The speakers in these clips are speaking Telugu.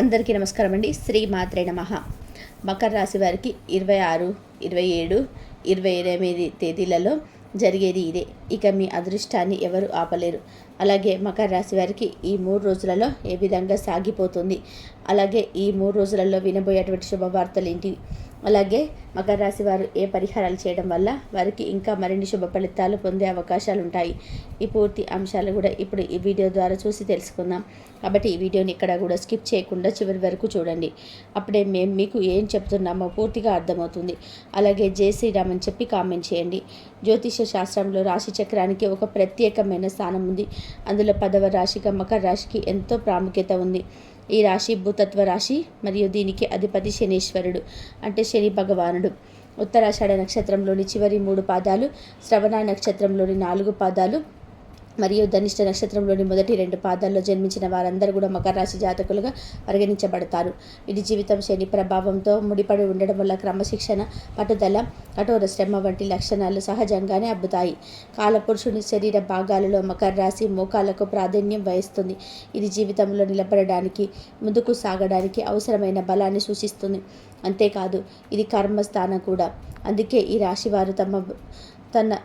అందరికీ నమస్కారం అండి. శ్రీ మాత్రే నమ. మకర రాశి వారికి ఇరవై ఆరు ఇరవై ఏడు ఇరవై ఎనిమిది తేదీలలో జరిగేది ఇదే. ఇక మీ అదృష్టాన్ని ఎవరు ఆపలేరు. అలాగే మకర రాశి వారికి ఈ మూడు రోజులలో ఏ విధంగా సాగిపోతుంది? అలాగే ఈ మూడు రోజులలో వినబోయేటువంటి శుభవార్తలు ఏంటి? అలాగే మకర రాశి వారు ఏ పరిహారాలు చేయడం వల్ల వారికి ఇంకా మరిన్ని శుభ ఫలితాలు పొందే అవకాశాలు ఉంటాయి. ఈ పూర్తి అంశాలు కూడా ఇప్పుడు ఈ వీడియో ద్వారా చూసి తెలుసుకుందాం. కాబట్టి ఈ వీడియోని ఇక్కడ కూడా స్కిప్ చేయకుండా చివరి వరకు చూడండి. అప్పుడే మేము మీకు ఏం చెప్తున్నామో పూర్తిగా అర్థమవుతుంది. అలాగే జై శ్రీరామ్ అని చెప్పి కామెంట్ చేయండి. జ్యోతిష శాస్త్రంలో రాశి చక్రానికి ఒక ప్రత్యేకమైన స్థానం ఉంది. అందులో పదవ రాశిగా మకర రాశికి ఎంతో ప్రాముఖ్యత ఉంది. ఈ రాశి భూతత్వ రాశి మరియు దీనికి అధిపతి శనీశ్వరుడు అంటే శని భగవానుడు. ఉత్తరాషాఢ నక్షత్రంలోని చివరి మూడు పాదాలు శ్రవణ నక్షత్రంలోని నాలుగు పాదాలు మరియు ధనిష్ట నక్షత్రంలోని మొదటి రెండు పాదాల్లో జన్మించిన వారందరూ కూడా మకర రాశి జాతకులుగా పరిగణించబడతారు. వీరి జీవితం శని ప్రభావంతో ముడిపడి ఉండడం వల్ల క్రమశిక్షణ పట్టుదల కఠోర శ్రమ వంటి లక్షణాలు సహజంగానే అబ్బుతాయి. కాలపురుషుని శరీర భాగాలలో మకర రాశి మోకాలకు ప్రాధాన్యం వహిస్తుంది. ఇది జీవితంలో నిలబడడానికి ముందుకు సాగడానికి అవసరమైన బలాన్ని సూచిస్తుంది. అంతేకాదు ఇది కర్మస్థానం కూడా. అందుకే ఈ రాశి వారు తమ తన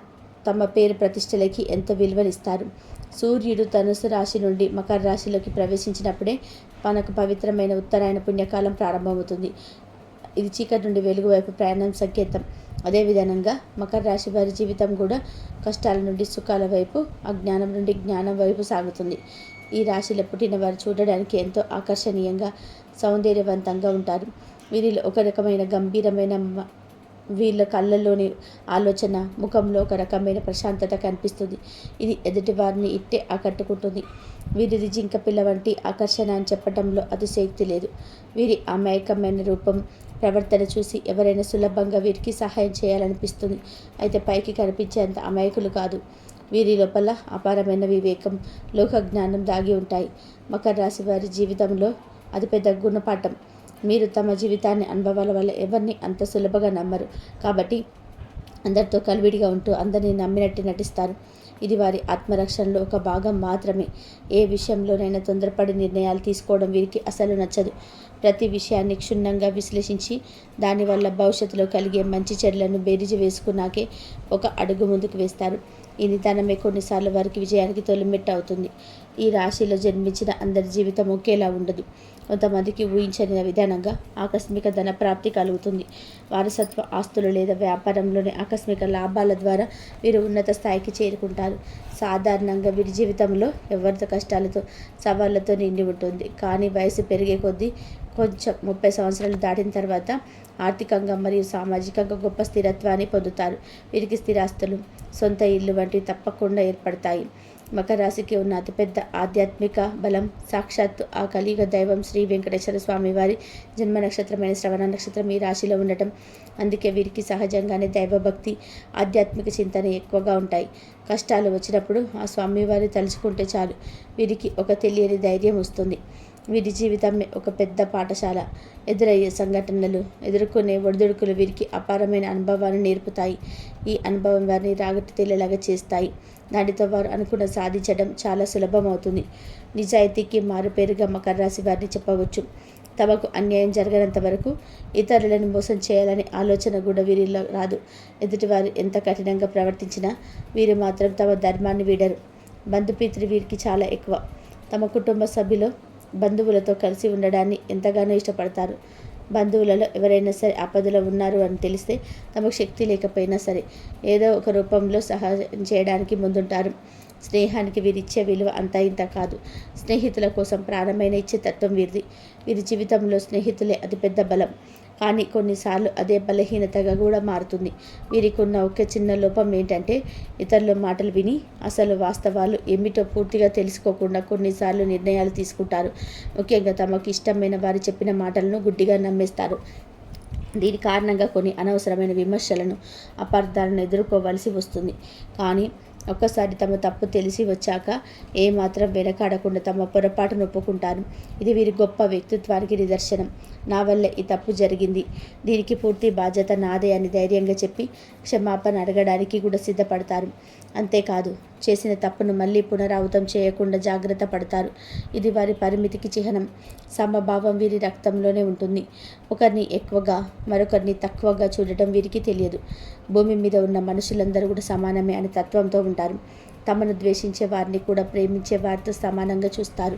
తమ పేరు ప్రతిష్టలకి ఎంత విలువనిస్తారు. సూర్యుడు ధనుసు రాశి నుండి మకర రాశిలోకి ప్రవేశించినప్పుడే మనకు పవిత్రమైన ఉత్తరాయణ పుణ్యకాలం ప్రారంభమవుతుంది. ఇది చీకటి నుండి వెలుగు వైపు ప్రయాణం సంకేతం. అదేవిధంగా మకర రాశి వారి జీవితం కూడా కష్టాల నుండి సుఖాల వైపు అజ్ఞానం నుండి జ్ఞానం వైపు సాగుతుంది. ఈ రాశిలో పుట్టిన వారు చూడడానికి ఎంతో ఆకర్షణీయంగా సౌందర్యవంతంగా ఉంటారు. వీరిలో ఒక రకమైన గంభీరమైన వీళ్ళ కళ్ళల్లోని ఆలోచన ముఖంలో ఒక రకమైన ప్రశాంతత కనిపిస్తుంది. ఇది ఎదుటివారిని ఇట్టే ఆకట్టుకుంటుంది. వీరిది జింక పిల్ల వంటి ఆకర్షణ అని చెప్పడంలో అతిశయక్తి లేదు. వీరి అమాయకమైన రూపం ప్రవర్తన చూసి ఎవరైనా సులభంగా వీరికి సహాయం చేయాలనిపిస్తుంది. అయితే పైకి కనిపించేంత అమాయకులు కాదు. వీరి లోపల అపారమైన వివేకం లోక జ్ఞానం దాగి ఉంటాయి. మకర రాశి వారి జీవితంలో అతిపెద్ద గుణపాఠం. మీరు తమ జీవితాన్ని అనుభవాల వల్ల ఎవరిని అంత సులభంగా నమ్మరు. కాబట్టి అందరితో కలివిడిగా ఉంటూ అందరినీ నమ్మినట్టు నటిస్తారు. ఇది వారి ఆత్మరక్షణలో ఒక భాగం మాత్రమే. ఏ విషయంలోనైనా తొందరపడి నిర్ణయాలు తీసుకోవడం వీరికి అసలు నచ్చదు. ప్రతి విషయాన్ని క్షుణ్ణంగా విశ్లేషించి దానివల్ల భవిష్యత్తులో కలిగే మంచి చెడులను బేరీజు వేసుకున్నాకే ఒక అడుగు ముందుకు వేస్తారు. ఈ నిదానమే కొన్నిసార్లు వారికి విజయానికి తొలిమెట్టు అవుతుంది. ఈ రాశిలో జన్మించిన అందరి జీవితం ఒకేలా ఉండదు. కొంతమందికి ఊహించని విధానంగా ఆకస్మిక ధన ప్రాప్తి కలుగుతుంది. వారసత్వ ఆస్తులు లేదా వ్యాపారంలోని ఆకస్మిక లాభాల ద్వారా వీరు ఉన్నత స్థాయికి చేరుకుంటారు. సాధారణంగా వీరి జీవితంలో ఎవరితో కష్టాలతో సవాళ్ళతో నిండి ఉంటుంది. కానీ వయసు పెరిగే కొద్దీ కొంచెం ముప్పై సంవత్సరాలు దాటిన తర్వాత ఆర్థికంగా మరియు సామాజికంగా గొప్ప స్థిరత్వాన్ని పొందుతారు. వీరికి స్థిరాస్తులు సొంత ఇల్లు వంటివి తప్పకుండా ఏర్పడతాయి. మకర రాశికి ఉన్న అతిపెద్ద ఆధ్యాత్మిక బలం సాక్షాత్తు ఆ కలియుగ దైవం శ్రీ వెంకటేశ్వర స్వామి వారి జన్మ నక్షత్రమైన శ్రవణ నక్షత్రం ఈ రాశిలో ఉండటం. అందుకే వీరికి సహజంగానే దైవభక్తి ఆధ్యాత్మిక చింతన ఎక్కువగా ఉంటాయి. కష్టాలు వచ్చినప్పుడు ఆ స్వామివారి తలుచుకుంటే చాలు. వీరికి ఒక తెలియని ధైర్యం వస్తుంది. వీరి జీవితమే ఒక పెద్ద పాఠశాల. ఎదురయ్యే సంఘటనలు ఎదుర్కొనే ఒడిదుడుకులు వీరికి అపారమైన అనుభవాన్ని నేర్పుతాయి. ఈ అనుభవం వారిని రాగటి తేలేలాగా చేస్తాయి. దానితో వారు అనుకున్న సాధించడం చాలా సులభం అవుతుంది నిజాయితీకి మారుపేరుగా మకర రాశి వారిని చెప్పవచ్చు. తమకు అన్యాయం జరగనంత వరకు ఇతరులను మోసం చేయాలనే ఆలోచన కూడా వీరిలో రాదు. ఎదుటివారు ఎంత కఠినంగా ప్రవర్తించినా వీరు మాత్రం తమ ధర్మాన్ని వీడరు. బంధుపిత్రి వీరికి చాలా ఎక్కువ. తమ కుటుంబ సభ్యులు బంధువులతో కలిసి ఉండడాన్ని ఎంతగానో ఇష్టపడతారు. బంధువులలో ఎవరైనా సరే ఆపదలో ఉన్నారు అని తెలిస్తే తమకు శక్తి లేకపోయినా సరే ఏదో ఒక రూపంలో సహాయం చేయడానికి ముందుంటారు. స్నేహానికి వీరిచ్చే విలువ అంతా ఇంత కాదు. స్నేహితుల కోసం ప్రాణమైన ఇచ్చే తత్వం వీరిది. వీరి జీవితంలో స్నేహితులే అతిపెద్ద బలం. కానీ కొన్నిసార్లు అదే బలహీనతగా కూడా మారుతుంది. వీరికి ఉన్న ఒక చిన్న లోపం ఏంటంటే ఇతరుల మాటలు విని అసలు వాస్తవాలు ఏమిటో పూర్తిగా తెలుసుకోకుండా కొన్నిసార్లు నిర్ణయాలు తీసుకుంటారు. ముఖ్యంగా తమకు ఇష్టమైన వారు చెప్పిన మాటలను గుడ్డిగా నమ్మేస్తారు. దీని కారణంగా కొన్ని అనవసరమైన విమర్శలను అపార్థాలను ఎదుర్కోవలసి వస్తుంది. కానీ ఒక్కసారి తమ తప్పు తెలిసి వచ్చాక ఏమాత్రం వెనకాడకుండా తమ పొరపాటును ఒప్పుకుంటారు. ఇది వీరి గొప్ప వ్యక్తిత్వానికి నిదర్శనం. నా వల్ల ఈ తప్పు జరిగింది. దీనికి పూర్తి బాధ్యత నాదే అని ధైర్యంగా చెప్పి క్షమాపణ అడగడానికి కూడా సిద్ధపడతారు. అంతేకాదు చేసిన తప్పును మళ్ళీ పునరావృతం చేయకుండా జాగ్రత్త పడతారు. ఇది వారి పరిమితికి చిహ్నం. సమభావం వీరి రక్తంలోనే ఉంటుంది. ఒకరిని ఎక్కువగా మరొకరిని తక్కువగా చూడటం వీరికి తెలియదు. భూమి మీద ఉన్న మనుషులందరూ కూడా సమానమే అనే తత్వంతో ఉంటారు. తమను ద్వేషించే వారిని కూడా ప్రేమించే వారితో సమానంగా చూస్తారు.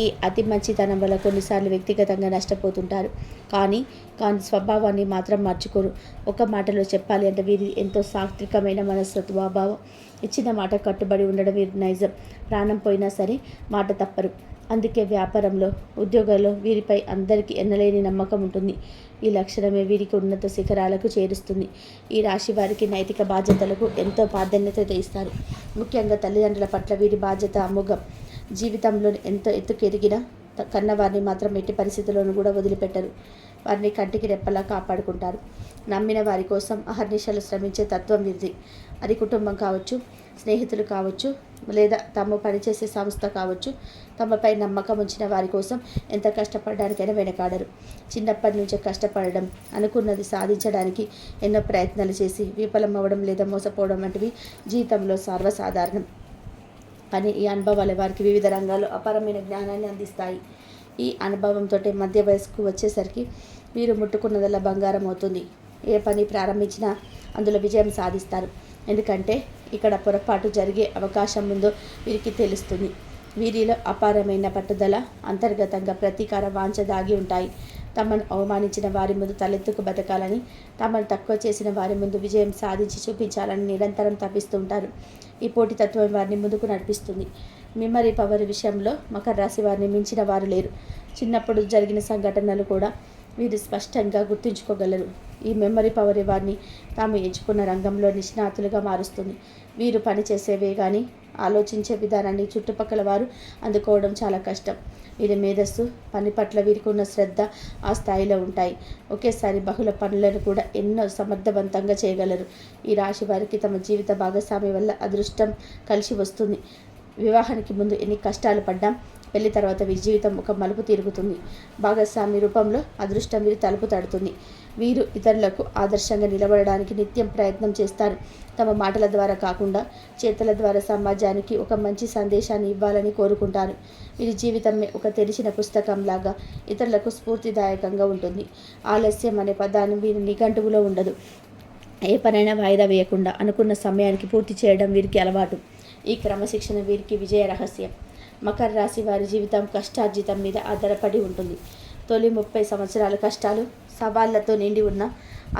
ఈ అతి మంచితనం వల్ల కొన్నిసార్లు వ్యక్తిగతంగా నష్టపోతుంటారు. కానీ కానీ స్వభావాన్ని మాత్రం మార్చుకోరు ఒక మాటలో చెప్పాలి అంటే వీరి ఎంతో సాత్వికమైన మనస్తత్వభావం ఇచ్చిన మాట కట్టుబడి ఉండడం వీరి నైజం. ప్రాణం పోయినా సరే మాట తప్పరు. అందుకే వ్యాపారంలో ఉద్యోగాల్లో వీరిపై అందరికీ ఎన్నలేని నమ్మకం ఉంటుంది. ఈ లక్షణమే వీరికి ఉన్నత శిఖరాలకు చేరుస్తుంది. ఈ రాశి వారికి నైతిక బాధ్యతలకు ఎంతో ప్రాధాన్యత ఇస్తారు ముఖ్యంగా తల్లిదండ్రుల పట్ల వీరి బాధ్యత అమోఘం. జీవితంలో ఎంతో ఎత్తుకెదిగిన కన్నవారిని మాత్రం ఎట్టి పరిస్థితుల్లోనూ కూడా వదిలిపెట్టరు. వారిని కంటికి రెప్పలా కాపాడుకుంటారు. నమ్మిన వారి కోసం అహర్నిశలు శ్రమించే తత్వం వీరిది. అది కుటుంబం కావచ్చు స్నేహితులు కావచ్చు లేదా తమ పనిచేసే సంస్థ కావచ్చు తమపై నమ్మకం ఉంచిన వారి కోసం ఎంత కష్టపడడానికైనా వెనకాడరు. చిన్నప్పటి నుంచే కష్టపడడం అనుకున్నది సాధించడానికి ఎన్నో ప్రయత్నాలు చేసి విఫలం అవ్వడం లేదా మోసపోవడం వంటివి జీవితంలో సర్వసాధారణం. కానీ ఈ అనుభవాలు వారికి వివిధ రంగాల్లో అపారమైన జ్ఞానాన్ని అందిస్తాయి. ఈ అనుభవంతో మధ్య వయస్సుకు వచ్చేసరికి వీరు ముట్టుకున్నదల్లా బంగారం అవుతుంది. ఏ పని ప్రారంభించినా అందులో విజయం సాధిస్తారు. ఎందుకంటే ఇక్కడ పొరపాటు జరిగే అవకాశం ఉందో వీరికి తెలుస్తుంది. వీరిలో అపారమైన పట్టుదల అంతర్గతంగా ప్రతీకార వాంఛ దాగి ఉంటాయి. తమను అవమానించిన వారి ముందు తలెత్తుకు బతకాలని తమను తక్కువ చేసిన వారి ముందు విజయం సాధించి చూపించాలని నిరంతరం తప్పిస్తుంటారు ఈ పోటీతత్వం వారిని ముందుకు నడిపిస్తుంది. మెమరీ పవర్ విషయంలో మకర రాశి వారిని మించిన వారు లేరు. చిన్నప్పుడు జరిగిన సంఘటనలు కూడా వీరు స్పష్టంగా గుర్తుంచుకోగలరు. ఈ మెమరీ పవర్ వారిని తాము ఎంచుకున్న రంగంలో నిష్ణాతులుగా మారుస్తుంది. వీరు పనిచేసేవే కానీ ఆలోచించే విధానాన్ని చుట్టుపక్కల వారు అందుకోవడం చాలా కష్టం. వీరి మేధస్సు పని పట్ల వీరికి ఉన్న శ్రద్ధ ఆ స్థాయిలో ఉంటాయి. ఒకేసారి బహుళ పనులను కూడా ఎన్నో సమర్థవంతంగా చేయగలరు. ఈ రాశి వారికి తమ జీవిత భాగస్వామి వల్ల అదృష్టం కలిసి వస్తుంది. వివాహానికి ముందు ఎన్ని కష్టాలు పడ్డాం పెళ్ళి తర్వాత వీరి జీవితం ఒక మలుపు తిరుగుతుంది. భాగస్వామి రూపంలో అదృష్టం వీరి తలుపు తడుతుంది. వీరు ఇతరులకు ఆదర్శంగా నిలబడడానికి నిత్యం ప్రయత్నం చేస్తారు. తమ మాటల ద్వారా కాకుండా చేతల ద్వారా సమాజానికి ఒక మంచి సందేశాన్ని ఇవ్వాలని కోరుకుంటారు. వీరి జీవితమే ఒక తెరిచిన పుస్తకంలాగా ఇతరులకు స్ఫూర్తిదాయకంగా ఉంటుంది. ఆలస్యం అనే పదాన్ని వీరి నిఘంటువులో ఉండదు. ఏ పనైనా వాయిదా వేయకుండా అనుకున్న సమయానికి పూర్తి చేయడం వీరికి అలవాటు. ఈ క్రమశిక్షణ వీరికి విజయ రహస్యం. మకర రాశి వారి జీవితం కష్టార్జితం మీద ఆధారపడి ఉంటుంది. తొలి ముప్పై సంవత్సరాల కష్టాలు సవాళ్ళతో నిండి ఉన్న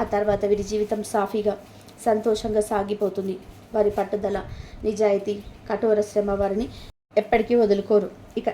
ఆ తర్వాత వీరి జీవితం సాఫీగా సంతోషంగా సాగిపోతుంది. వారి పట్టుదల నిజాయితీ కఠోర శ్రమ వారిని ఎప్పటికీ వదులుకోరు. ఇక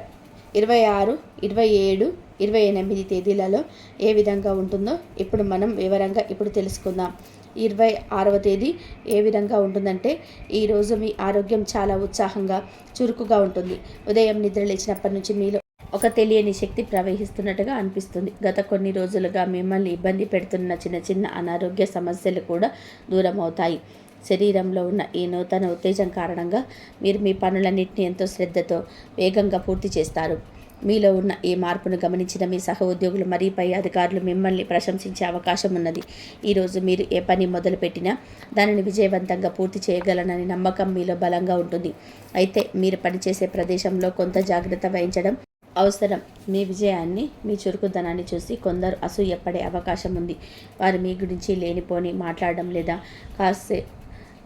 ఇరవై ఆరు ఇరవై ఏడు ఇరవై ఎనిమిది తేదీలలో ఏ విధంగా ఉంటుందో ఇప్పుడు మనం వివరంగా ఇప్పుడు తెలుసుకుందాం. ఇరవై ఆరవ తేదీ ఏ విధంగా ఉంటుందంటే ఈరోజు మీ ఆరోగ్యం చాలా ఉత్సాహంగా చురుకుగా ఉంటుంది. ఉదయం నిద్ర లేచినప్పటి నుంచి మీలో ఒక తెలియని శక్తి ప్రవహిస్తున్నట్టుగా అనిపిస్తుంది. గత కొన్ని రోజులుగా మిమ్మల్ని ఇబ్బంది పెడుతున్న చిన్న చిన్న అనారోగ్య సమస్యలు కూడా దూరం అవుతాయి శరీరంలో ఉన్న ఈ నూతన ఉత్తేజం కారణంగా మీరు మీ పనులన్నింటినీ ఎంతో శ్రద్ధతో వేగంగా పూర్తి చేస్తారు. మీలో ఉన్న ఈ మార్పును గమనించిన మీ సహ ఉద్యోగులు మరీపై పై అధికారులు మిమ్మల్ని ప్రశంసించే అవకాశం ఉన్నది. ఈరోజు మీరు ఏ పని మొదలుపెట్టినా దానిని విజయవంతంగా పూర్తి చేయగలనని నమ్మకం మీలో బలంగా ఉంటుంది. అయితే మీరు పనిచేసే ప్రదేశంలో కొంత జాగ్రత్త వహించడం అవసరం. మీ విజయాన్ని మీ చురుకుదనాన్ని చూసి కొందరు అసూయపడే అవకాశం ఉంది. వారు మీ గురించి లేనిపోని మాట్లాడడం లేదా కాసే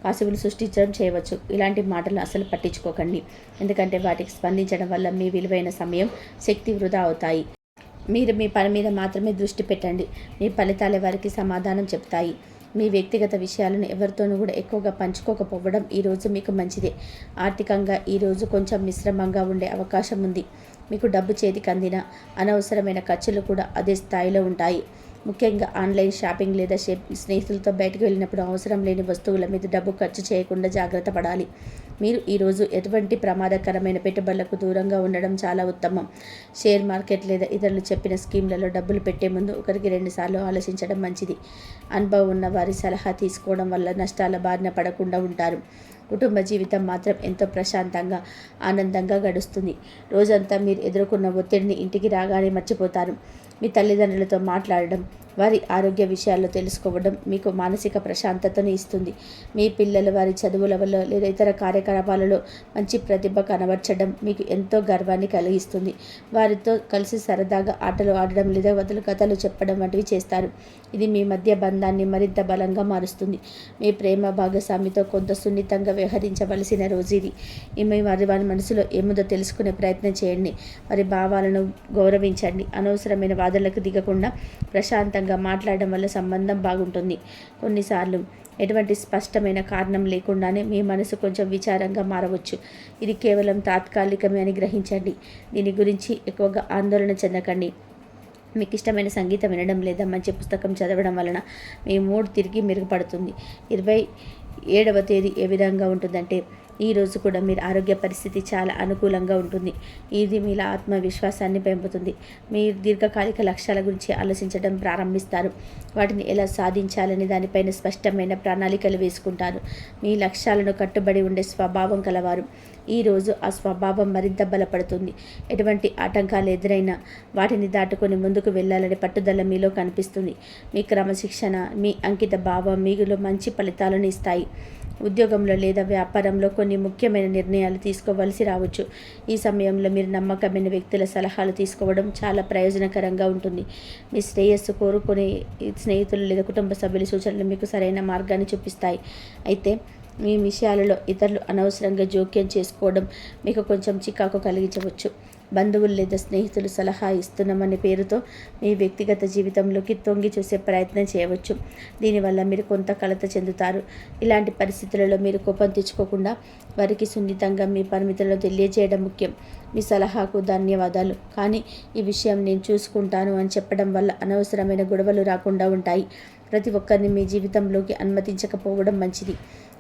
పాసిబుల్ సృష్టించడం చేయవచ్చు. ఇలాంటి మాటలు అసలు పట్టించుకోకండి. ఎందుకంటే వాటికి స్పందించడం వల్ల మీ విలువైన సమయం శక్తి వృధా అవుతాయి. మీరు మీ పని మీద మాత్రమే దృష్టి పెట్టండి. మీ ఫలితాలే వారికి సమాధానం చెప్తాయి మీ వ్యక్తిగత విషయాలను ఎవరితోనూ కూడా ఎక్కువగా పంచుకోకపోవడం ఈరోజు మీకు మంచిదే. ఆర్థికంగా ఈరోజు కొంచెం మిశ్రమంగా ఉండే అవకాశం ఉంది. మీకు డబ్బు చేతికి అందిన అనవసరమైన ఖర్చులు కూడా అదే స్థాయిలో ఉంటాయి. ముఖ్యంగా ఆన్లైన్ షాపింగ్ లేదా స్నేహితులతో బయటకు వెళ్ళినప్పుడు అవసరం లేని వస్తువుల మీద డబ్బు ఖర్చు చేయకుండా జాగ్రత్త పడాలి. మీరు ఈరోజు ఎటువంటి ప్రమాదకరమైన పెట్టుబడులకు దూరంగా ఉండడం చాలా ఉత్తమం. షేర్ మార్కెట్ లేదా ఇతరులు చెప్పిన స్కీమ్లలో డబ్బులు పెట్టే ముందు ఒకరికి రెండుసార్లు ఆలోచించడం మంచిది. అనుభవం ఉన్న వారి సలహా తీసుకోవడం వల్ల నష్టాల బారిన పడకుండా ఉంటారు. కుటుంబ జీవితం మాత్రం ఎంతో ప్రశాంతంగా ఆనందంగా గడుస్తుంది. రోజంతా మీరు ఎదుర్కొన్న ఒత్తిడిని ఇంటికి రాగానే మర్చిపోతారు. మీ తల్లిదండ్రులతో మాట్లాడడం వారి ఆరోగ్య విషయాల్లో తెలుసుకోవడం మీకు మానసిక ప్రశాంతతను ఇస్తుంది. మీ పిల్లలు వారి చదువుల వల్ల లేదా ఇతర కార్యకలాపాలలో మంచి ప్రతిభ కనబర్చడం మీకు ఎంతో గర్వాన్ని కలిగిస్తుంది. వారితో కలిసి సరదాగా ఆటలు ఆడడం లేదా వదులు కథలు చెప్పడం వంటివి చేస్తారు. ఇది మీ మధ్య బంధాన్ని మరింత బలంగా మారుస్తుంది. మీ ప్రేమ భాగస్వామితో కొంత సున్నితంగా వ్యవహరించవలసిన రోజు ఇది. ఈమె వారి వారి మనసులో ఏముందో తెలుసుకునే ప్రయత్నం చేయండి. వారి భావాలను గౌరవించండి. అనవసరమైన వాదనలకు దిగకుండా ప్రశాంతంగా మాట్లాడడం వల్ల సంబంధం బాగుంటుంది. కొన్నిసార్లు ఎటువంటి స్పష్టమైన కారణం లేకుండానే మీ మనసు కొంచెం విచారంగా మారవచ్చు. ఇది కేవలం తాత్కాలికమే అని గ్రహించండి. దీని గురించి ఎక్కువగా ఆందోళన చెందకండి. మీకు ఇష్టమైన సంగీతం వినడం లేదా మంచి పుస్తకం చదవడం వలన మీ మూడ్ తిరిగి మెరుగుపడుతుంది. ఇరవై ఏడవ తేదీ ఏ విధంగా ఉంటుందంటే ఈ రోజు కూడా మీరు ఆరోగ్య పరిస్థితి చాలా అనుకూలంగా ఉంటుంది. ఇది మీల ఆత్మవిశ్వాసాన్ని పెంపుతుంది మీ దీర్ఘకాలిక లక్ష్యాల గురించి ఆలోచించడం ప్రారంభిస్తారు. వాటిని ఎలా సాధించాలని దానిపైన స్పష్టమైన ప్రణాళికలు వేసుకుంటారు. మీ లక్ష్యాలను కట్టుబడి ఉండే స్వభావం కలవారు. ఈరోజు ఆ స్వభావం మరింత బలపడుతుంది. ఎటువంటి ఆటంకాలు ఎదురైనా వాటిని దాటుకొని ముందుకు వెళ్ళాలనే పట్టుదల మీలో కనిపిస్తుంది. మీ క్రమశిక్షణ మీ అంకిత భావం మీలో మంచి ఫలితాలను ఇస్తాయి. ఉద్యోగంలో లేదా వ్యాపారంలో కొన్ని ముఖ్యమైన నిర్ణయాలు తీసుకోవలసి రావచ్చు. ఈ సమయంలో మీరు నమ్మకమైన వ్యక్తుల సలహాలు తీసుకోవడం చాలా ప్రయోజనకరంగా ఉంటుంది. మీ శ్రేయస్సు కోరుకునే స్నేహితులు లేదా కుటుంబ సభ్యుల సూచనలు మీకు సరైన మార్గాన్ని చూపిస్తాయి. అయితే మీ విషయాలలో ఇతరులు అనవసరంగా జోక్యం చేసుకోవడం మీకు కొంచెం చికాకు కలిగించవచ్చు. బంధువులు లేదా స్నేహితులు సలహా ఇస్తున్నామనే పేరుతో మీ వ్యక్తిగత జీవితంలోకి తొంగి చూసే ప్రయత్నం చేయవచ్చు. దీనివల్ల మీరు కొంత కలత చెందుతారు. ఇలాంటి పరిస్థితులలో మీరు కోపం తెచ్చుకోకుండా వారికి సున్నితంగా మీ పరిమితులను తెలియజేయడం ముఖ్యం. మీ సలహాకు ధన్యవాదాలు. కానీ ఈ విషయం నేను చూసుకుంటాను అని చెప్పడం వల్ల అనవసరమైన గొడవలు రాకుండా ఉంటాయి. ప్రతి ఒక్కరిని మీ జీవితంలోకి అనుమతించకపోవడం మంచిది.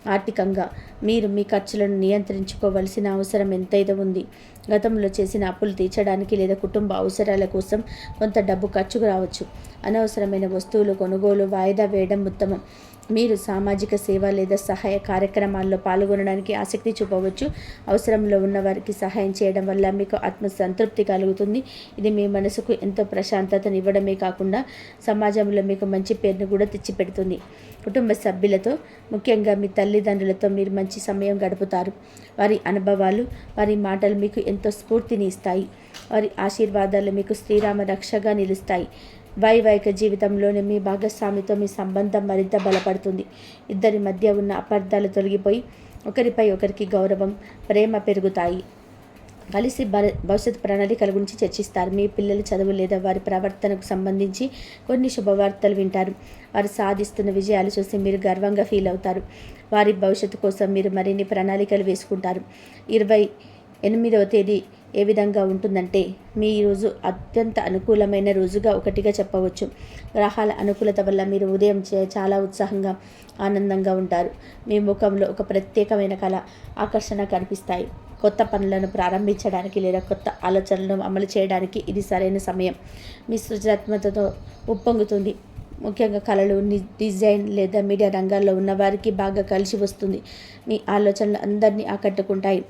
ఆర్థికంగా. మీరు మీ ఖర్చులను నియంత్రించుకోవలసిన అవసరం ఎంతైతే ఉంది? గతంలో చేసిన అప్పులు తీర్చడానికి లేదా కుటుంబ అవసరాల కోసం కొంత డబ్బు ఖర్చుకు రావచ్చు. అనవసరమైన వస్తువులు కొనుగోలు వాయిదా వేయడం ఉత్తమం. మీరు సామాజిక సేవ లేదా సహాయ కార్యక్రమాల్లో పాల్గొనడానికి ఆసక్తి చూపవచ్చు. అవసరంలో ఉన్న వారికి సహాయం చేయడం వల్ల మీకు ఆత్మ సంతృప్తి కలుగుతుంది. ఇది మీ మనసుకు ఎంతో ప్రశాంతతను ఇవ్వడమే కాకుండా సమాజంలో మీకు మంచి పేరును కూడా తెచ్చిపెడుతుంది. కుటుంబ సభ్యులతో ముఖ్యంగా మీ తల్లిదండ్రులతో మీరు మంచి సమయం గడుపుతారు. వారి అనుభవాలు వారి మాటలు మీకు ఎంతో స్ఫూర్తిని ఇస్తాయి. వారి ఆశీర్వాదాలు మీకు శ్రీరామ రక్షగా నిలుస్తాయి. వైవాహిక జీవితంలోని మీ భాగస్వామితో మీ సంబంధం మరింత బలపడుతుంది. ఇద్దరి మధ్య ఉన్న అపార్థాలు తొలగిపోయి ఒకరిపై ఒకరికి గౌరవం ప్రేమ పెరుగుతాయి. కలిసి భవిష్యత్ ప్రణాళికల గురించి చర్చిస్తారు. మీ పిల్లల చదువు లేదా వారి ప్రవర్తనకు సంబంధించి కొన్ని శుభవార్తలు వింటారు. వారు సాధిస్తున్న విజయాలు చూసి మీరు గర్వంగా ఫీల్ అవుతారు. వారి భవిష్యత్తు కోసం మీరు మరిన్ని ప్రణాళికలు వేసుకుంటారు. ఇరవై ఎనిమిదవ తేదీ ఏ విధంగా ఉంటుందంటే మీ రోజు అత్యంత అనుకూలమైన రోజుగా ఒకటిగా చెప్పవచ్చు. గ్రహాల అనుకూలత వల్ల మీరు ఉదయం చాలా ఉత్సాహంగా ఆనందంగా ఉంటారు. మీ ముఖంలో ఒక ప్రత్యేకమైన కళ ఆకర్షణ కనిపిస్తాయి. కొత్త పనులను ప్రారంభించడానికి లేదా కొత్త ఆలోచనలను అమలు చేయడానికి ఇది సరైన సమయం. మీ సృజనాత్మకతతో ఉప్పొంగుతుంది. ముఖ్యంగా కళలు డిజైన్ లేదా మీడియా రంగాల్లో ఉన్న వారికి బాగా కలిసి వస్తుంది. మీ ఆలోచనలు అందరినీ ఆకట్టుకుంటాయి.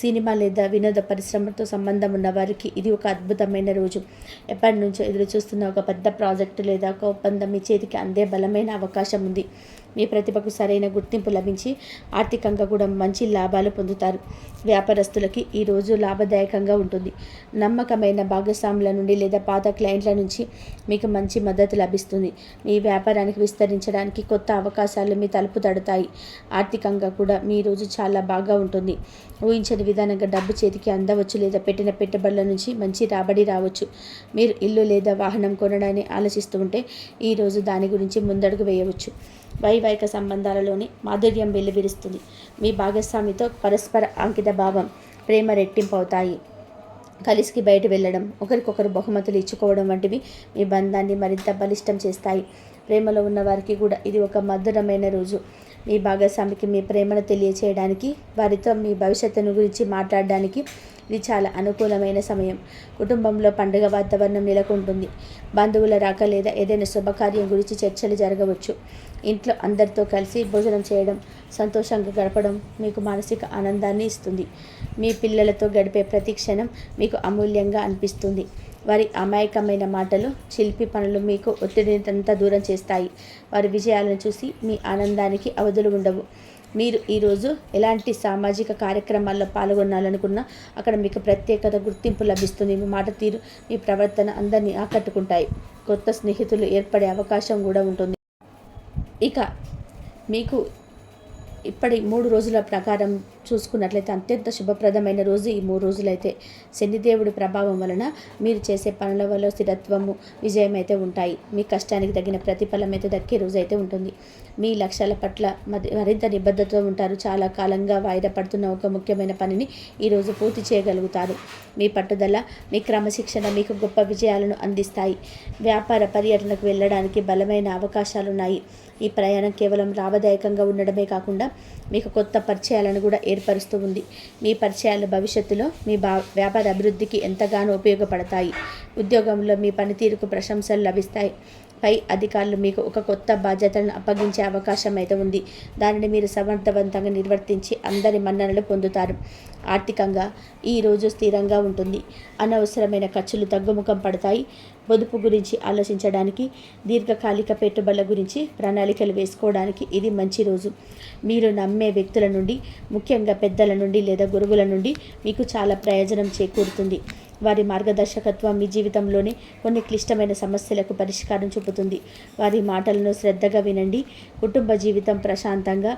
సినిమా లేదా వినోద పరిశ్రమతో సంబంధం ఉన్న వారికి ఇది ఒక అద్భుతమైన రోజు. ఎప్పటి నుంచో ఎదురు చూస్తున్న ఒక పెద్ద ప్రాజెక్టు లేదా ఒక ఒప్పందం మీ చేతికి అందే బలమైన అవకాశం ఉంది. మీ ప్రతిభకు సరైన గుర్తింపు లభించి ఆర్థికంగా కూడా మంచి లాభాలు పొందుతారు. వ్యాపారస్తులకి ఈరోజు లాభదాయకంగా ఉంటుంది. నమ్మకమైన భాగస్వాముల నుండి లేదా పాత క్లయింట్ల నుంచి మీకు మంచి మద్దతు లభిస్తుంది. మీ వ్యాపారానికి విస్తరించడానికి కొత్త అవకాశాలు మీ తలుపు తడతాయి. ఆర్థికంగా కూడా మీ రోజు చాలా బాగా ఉంటుంది. ఊహించని విధానంగా డబ్బు చేతికి అందవచ్చు లేదా పెట్టిన పెట్టుబడుల నుంచి మంచి రాబడి రావచ్చు. మీరు ఇల్లు లేదా వాహనం కొనడాన్ని ఆలోచిస్తూ ఉంటే ఈరోజు దాని గురించి ముందడుగు వేయవచ్చు. వైవాహిక సంబంధాలలోని మాధుర్యం వెల్లువిరుస్తుంది మీ భాగస్వామితో పరస్పర అంకిత భావం ప్రేమ రెట్టింపు అవుతాయి కలిసికి బయట వెళ్ళడం ఒకరికొకరు బహుమతులు ఇచ్చుకోవడం వంటివి మీ బంధాన్ని మరింత బలిష్టం చేస్తాయి. ప్రేమలో ఉన్న వారికి కూడా ఇది ఒక మధురమైన రోజు. మీ భాగస్వామికి మీ ప్రేమను తెలియచేయడానికి వారితో మీ భవిష్యత్తును గురించి మాట్లాడడానికి ఇది చాలా అనుకూలమైన సమయం. కుటుంబంలో పండుగ వాతావరణం నెలకొంటుంది. బంధువుల రాక లేదా ఏదైనా శుభకార్యం గురించి చర్చలు జరగవచ్చు. ఇంట్లో అందరితో కలిసి భోజనం చేయడం సంతోషంగా గడపడం మీకు మానసిక ఆనందాన్ని ఇస్తుంది. మీ పిల్లలతో గడిపే ప్రతి క్షణం మీకు అమూల్యంగా అనిపిస్తుంది. వారి అమాయకమైన మాటలు శిల్పి పనులు మీకు ఒత్తిడినంతా దూరం చేస్తాయి. వారి విజయాలను చూసి మీ ఆనందానికి అవధులు ఉండవు. మీరు ఈరోజు ఎలాంటి సామాజిక కార్యక్రమాల్లో పాల్గొనాలనుకున్నా అక్కడ మీకు ప్రత్యేకత గుర్తింపు లభిస్తుంది. మీ మాట తీరు మీ ప్రవర్తన అందరినీ ఆకట్టుకుంటాయి. కొత్త స్నేహితులు ఏర్పడే అవకాశం కూడా ఉంటుంది. ఇక మీకు ఇప్పటి మూడు రోజుల ప్రకారం చూసుకున్నట్లయితే అత్యంత శుభప్రదమైన రోజు ఈ మూడు రోజులైతే. శనిదేవుడి ప్రభావం వలన మీరు చేసే పనుల వల్ల స్థిరత్వము విజయం అయితే ఉంటాయి. మీ కష్టానికి తగిన ప్రతిఫలం అయితే దక్కే రోజు అయితే ఉంటుంది. మీ లక్ష్యాల పట్ల మరింత నిబద్ధతతో ఉంటారు. చాలా కాలంగా వాయిదా పడుతున్న ఒక ముఖ్యమైన పనిని ఈరోజు పూర్తి చేయగలుగుతారు. మీ పట్టుదల మీ క్రమశిక్షణ మీకు గొప్ప విజయాలను అందిస్తాయి. వ్యాపార పర్యటనకు వెళ్ళడానికి బలమైన అవకాశాలున్నాయి. ఈ ప్రయాణం కేవలం లాభదాయకంగా ఉండడమే కాకుండా మీకు కొత్త పరిచయాలను కూడా ఏర్పరుస్తూ ఉంది. మీ పరిచయాలు భవిష్యత్తులో మీ బా వ్యాపార అభివృద్ధికి ఎంతగానో ఉపయోగపడతాయి. ఉద్యోగంలో మీ పనితీరుకు ప్రశంసలు లభిస్తాయి. పై అధికారులు మీకు ఒక కొత్త బాధ్యతలను అప్పగించే అవకాశం అయితే ఉంది. దానిని మీరు సమర్థవంతంగా నిర్వర్తించి అందరి మన్ననలు పొందుతారు. ఆర్థికంగా ఈరోజు స్థిరంగా ఉంటుంది. అనవసరమైన ఖర్చులు తగ్గుముఖం పడతాయి. పొదుపు గురించి ఆలోచించడానికి దీర్ఘకాలిక పెట్టుబడుల గురించి ప్రణాళికలు వేసుకోవడానికి ఇది మంచి రోజు. మీరు నమ్మే వ్యక్తుల నుండి ముఖ్యంగా పెద్దల నుండి లేదా గురువుల నుండి మీకు చాలా ప్రయోజనం చేకూరుతుంది. వారి మార్గదర్శకత్వం మీ జీవితంలోనే కొన్ని క్లిష్టమైన సమస్యలకు పరిష్కారం చూపుతుంది. వారి మాటలను శ్రద్ధగా వినండి. కుటుంబ జీవితం ప్రశాంతంగా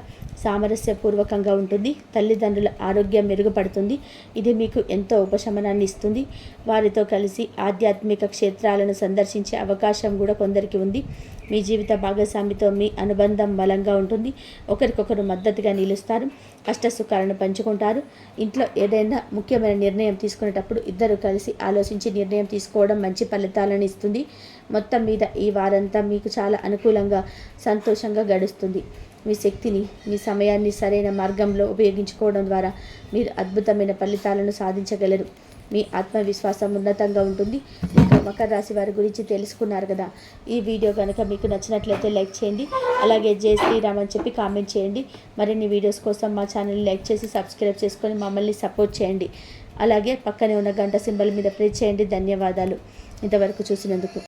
సామరస్యపూర్వకంగా ఉంటుంది. తల్లిదండ్రుల ఆరోగ్యం మెరుగుపడుతుంది. ఇది మీకు ఎంతో ఉపశమనాన్ని ఇస్తుంది. వారితో కలిసి ఆధ్యాత్మిక క్షేత్రాలను సందర్శించే అవకాశం కూడా కొందరికి ఉంది. మీ జీవిత భాగస్వామితో మీ అనుబంధం బలంగా ఉంటుంది. ఒకరికొకరు మద్దతుగా నిలుస్తారు. కష్టసుఖాలను పంచుకుంటారు. ఇంట్లో ఏదైనా ముఖ్యమైన నిర్ణయం తీసుకునేటప్పుడు ఇద్దరు కలిసి ఆలోచించి నిర్ణయం తీసుకోవడం మంచి ఫలితాలను ఇస్తుంది. మొత్తం మీద ఈ వారంతా మీకు చాలా అనుకూలంగా సంతోషంగా గడుస్తుంది. మీ శక్తిని మీ సమయాన్ని సరైన మార్గంలో ఉపయోగించుకోవడం ద్వారా మీరు అద్భుతమైన ఫలితాలను సాధించగలరు. మీ ఆత్మవిశ్వాసం ఉన్నతంగా ఉంటుంది. ఇంకా మకర రాశి వారి గురించి తెలుసుకున్నారు కదా. ఈ వీడియో కనుక మీకు నచ్చినట్లయితే లైక్ చేయండి. అలాగే జై శ్రీరామ్ అని చెప్పి కామెంట్ చేయండి. మరిన్ని వీడియోస్ కోసం మా ఛానల్ని లైక్ చేసి సబ్స్క్రైబ్ చేసుకొని మమ్మల్ని సపోర్ట్ చేయండి. అలాగే పక్కనే ఉన్న గంట సింబల్ మీద ప్రెస్ చేయండి. ధన్యవాదాలు. ఇంతవరకు చూసినందుకు